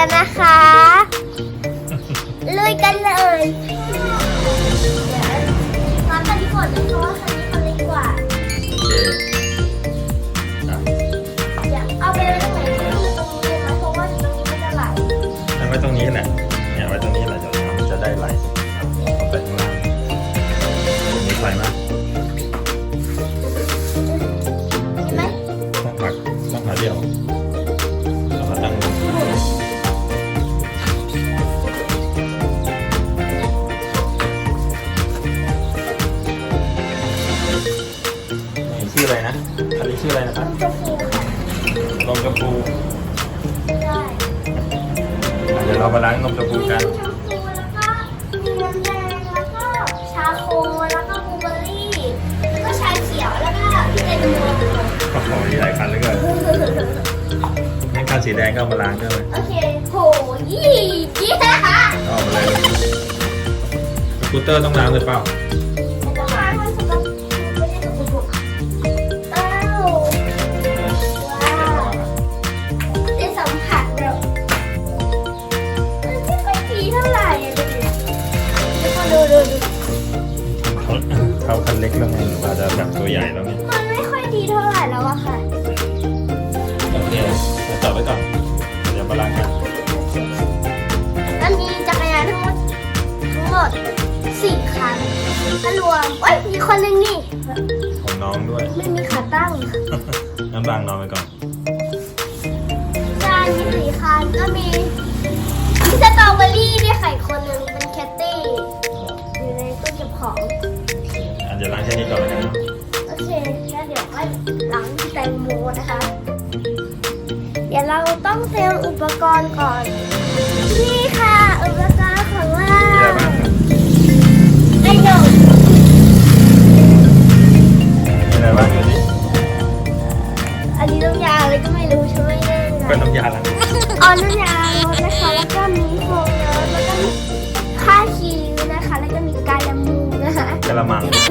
กันนะคะ นี้ชื่ออะไรนะครับจะฟูค่ะนมชมพูได้อะเดี๋ยวเรามาล้างนมชมพูมีกันชมพูแล้วก็มีน้ำแดงแล้วก็ชาโคแล้วก็บลูเบอร์รี่ แล้วก็ชาเขียวแล้วก็พี่เป็นโมโอ้โหมีหลายคันเหลยเกินงั้นคันสีแดงก็เอามาล้างได้ไหมโอเคโหยี่ยี่ฮ่าฮ่าเอามาเลยสกูตเตอร์ต้องล้างเลยเปล่า เขาคันเล็กแล้วไงหรือว่าจะแบบตัวใหญ่แล้วไงมันไม่ค่อยดีเท่าไหร่แล้วอะค่ะ โอเคเราจับไว้ก่อนเดี๋ยวมาล้างกันแล้วมีจักรยานทั้งหมดทั้งหมดสี่คันถ้ารวมเอ้ยมีคนหนึ่งนี่ ของน้องด้วยไม่มีขาตั้งน้ำบางนอนไปก่อนจานมีสี่คันก็มีมีสตรอเบอรี่ด้วยค่ะอีกคนหนึ่งเป็นแคตตี้อยู่ในตู้เก็บของอัน เดี๋ยวล้างแค่นี้ก่อนแล้วกันเนอะโอเคแล้วเดี๋ยวก็ล้างแตงโมนะคะ เดี๋ยวเราต้องเตรียมอุปกรณ์ก่อน นี่ค่ะ อุปกรณ์ของเรามีอะไรบ้างครับไอ้หนูมีอะไรบ้างอยู่ดิอันนี้น้ำยาอะไรก็ไม่รู้ฉันไม่แน่ใจเป็นน้ำยาล้างอ๋อน้ำยาลดนะคะแล้วก็มีโฟมเนอะแล้วก็มีค่าคิวนะคะ แล้วก็มีกายละมูนะคะกระมัง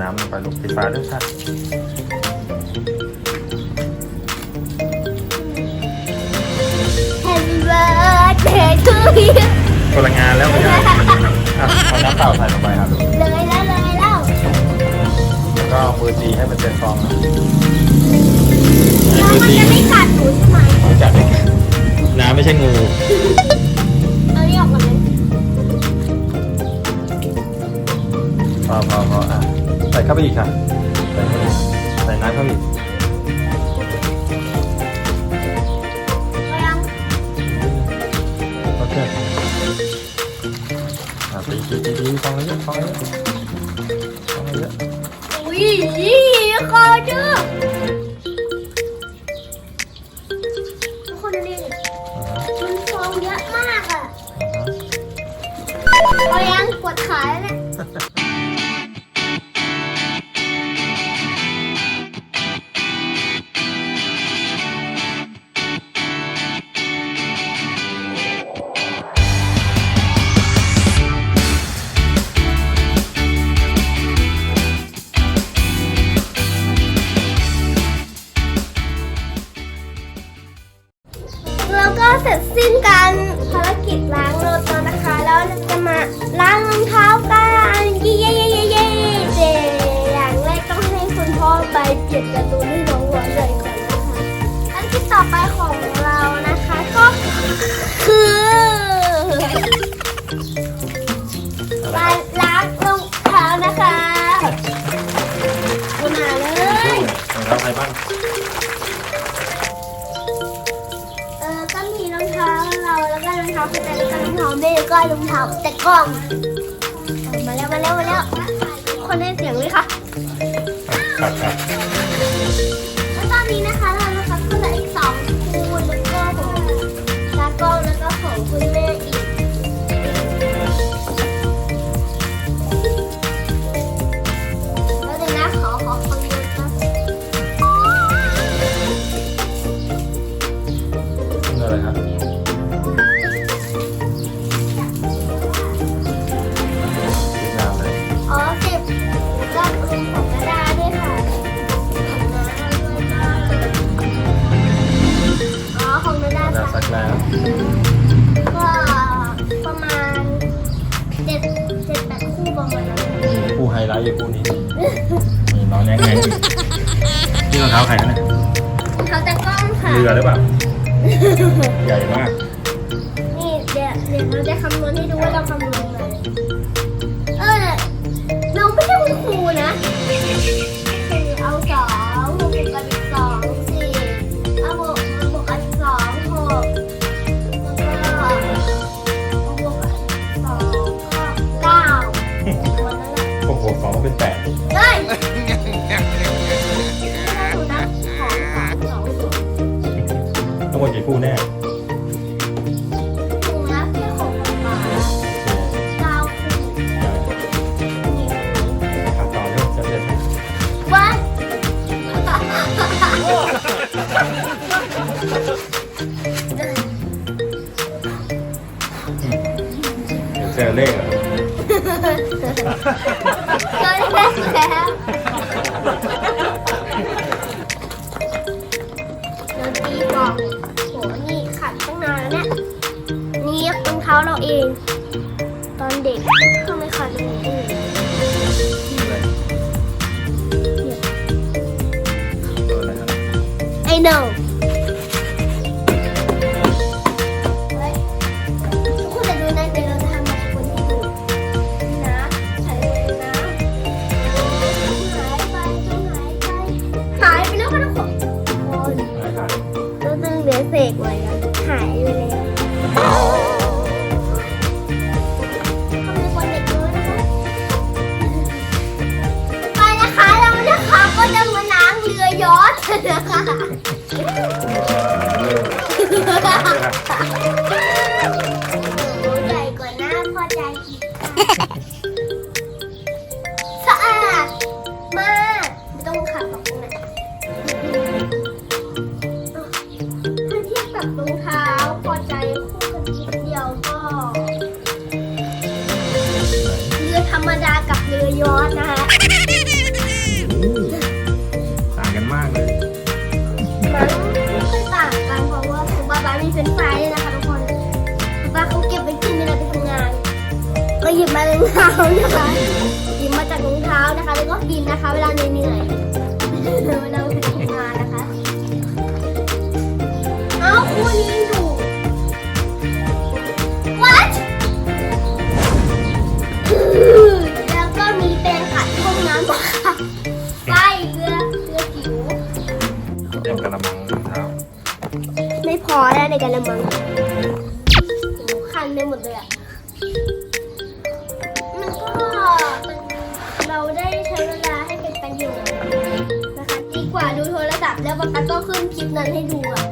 น้ำลงไปลูกปิดฝาด้วยค่ะแฮปปี้เบิร์ดเดย์ทูยูคนละงานแล้วไม่ใช่อะเอาน้ำเปล่าใส่ลงไปครับลูกเลยแล้วเลยแล้วแล้วก็เอามือตีให้มันเป็นฟองนะให้แล้วมือมันตีจะไม่กัดหนูใช่ไหมไม่จับเลยน้ำไม่ใช่งูเอานี่ออกก่อนเลยพอพอพออะใส่เข้าไปอีกค่ะใส่เข้าไปอีกใส่น้ำเข้าไปอีกเอายังโอเคอะตีตีตีตีฟองเยอะฟองเยอะฟองเยอะอุ้ยคอจื้อทุกคนดูดิอ่าฮะมันฟองเยอะมากอะอ่าฮะเอายังปวดขาแล้วเนี่ยแล้ว แล้วก็รองเท้าพี่แต่แล้วก็รองเท้าแม่แล้วก็ลุงเท้าแต่กล้อง มาแล้วมาแล้วมาแล้วคนได้เสียงไหมคะ แล้วตอนนี้นะคะ เรือหรือเปล่าใหญ่มาก นี่เดี๋ยวเดี๋ยวเราจะคำนวณให้ดูว่าเราคำนวณมาเออเราไม่ใช่คุณครูนะคือเอาสองบวกกันอีกสองสี่เอาบวกบวกกันอีกสองหกแล้วก็บวกกันอีกสองก็เก้าวันนั้นแหละโอ้โหสองเป็นแปด เคู่แน่ดูนะแค่ของป๊าเก้าคู่นี่ทำต่อเร็วจะเสร็จไหมวัดเดี๋ยวเจอเลขเหรอ เจอแล้แล้ว know าเทียบกับรองเท้าพอใจคู่กันนิดเดียวก็เรือธรรมดากับเรือยอชต์นะคะต่างกันมากเลย มันไม่ค่อยต่างกันเพราะว่าคุณบ้าบ้ามีเฟรนช์ฟรายด้วยนะคะทุกคนคุณบ้าเขาเก็บไปกินเวลาไปทำงานก็หยิบมารองเท้านะคะหยิบมาจากรองเท้านะคะ แล้วก็กินนะคะ เวลาเหนื่อยๆเวลา เรือเรือจิ๋วเตรียมกระมังรองเท้าไม่พอแล้วในกระมังโอ้คันไปหมดเลยอะ มันก็มันเราได้ใช้ แล้วปากก็ขึ้นคลิปนั้นให้ดูอะ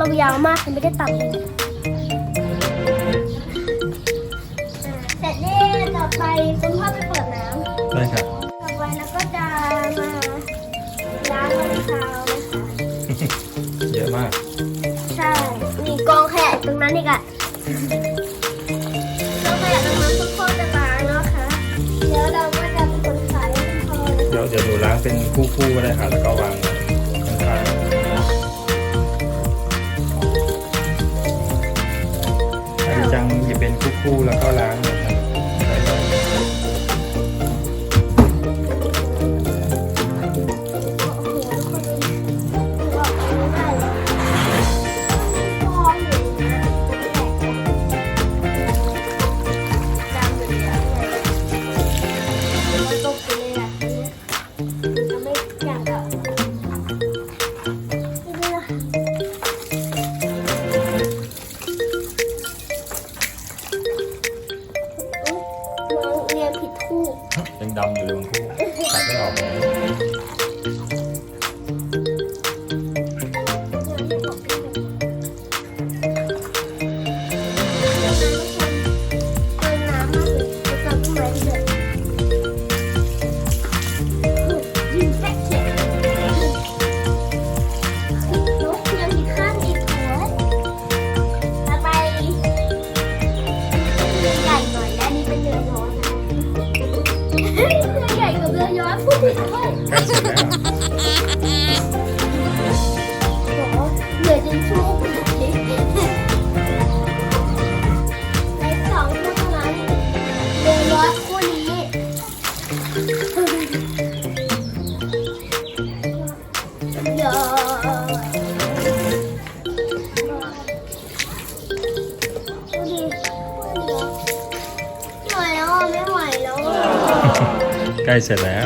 เพราะว่าเล็บเรายาวมากคือไม่ได้ตัดเลยเสร็จแล้วต่อไปคุณพ่อไปเปิดน้ำได้ครับต่อไปแล้วก็จะมาล้างรองเท้านะคะเยอะมาก ใช่ มีกองขยะตรงนั้นอีกอะกองขยะตรงนั้นคุณพ่อจะล้างนะคะเดี๋ยวเราก็จะเป็นคนขายให้คุณพ่อนะคะเดี๋ยวเดี๋ยวดูล้างเป็นคู่ๆก็ได้ค่ะแล้วก็วาง คู่แล้วก็ล้าง ล้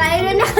ต้อ